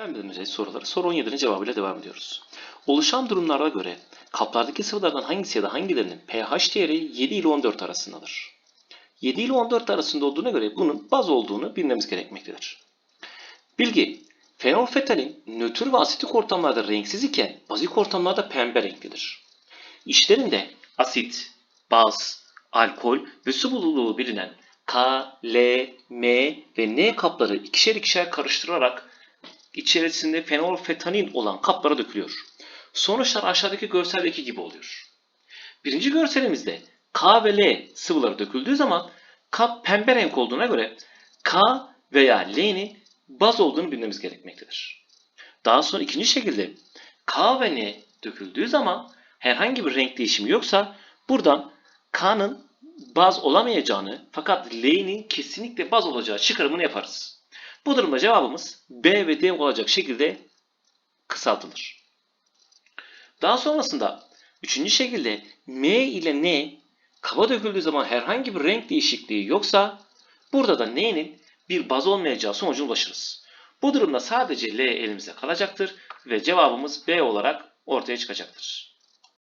Fen bilimleri soruları soru 17'nin cevabıyla devam ediyoruz. Oluşan durumlara göre kaplardaki sıvılardan hangisi ya da hangilerinin pH değeri 7 ile 14 arasındadır? 7 ile 14 arasında olduğuna göre bunun baz olduğunu bilmemiz gerekmektedir. Bilgi, fenolfetalin nötr ve asitik ortamlarda renksiz iken bazik ortamlarda pembe renklidir. İçlerinde asit, baz, alkol ve su bulunduğu bilinen K, L, M ve N kapları ikişer ikişer karıştırılarak içerisinde fenolfetanin olan kaplara dökülüyor. Sonuçlar aşağıdaki görseldeki gibi oluyor. Birinci görselimizde K ve L sıvıları döküldüğü zaman kap pembe renk olduğuna göre K veya L'nin baz olduğunu bilmemiz gerekmektedir. Daha sonra ikinci şekilde K ve N döküldüğü zaman herhangi bir renk değişimi yoksa buradan K'nın baz olamayacağını fakat L'nin kesinlikle baz olacağı çıkarımını yaparız. Bu durumda cevabımız B ve D olacak şekilde kısaltılır. Daha sonrasında üçüncü şekilde M ile N kaba döküldüğü zaman herhangi bir renk değişikliği yoksa burada da N'nin bir baz olmayacağı sonucuna ulaşırız. Bu durumda sadece L elimize kalacaktır ve cevabımız B olarak ortaya çıkacaktır.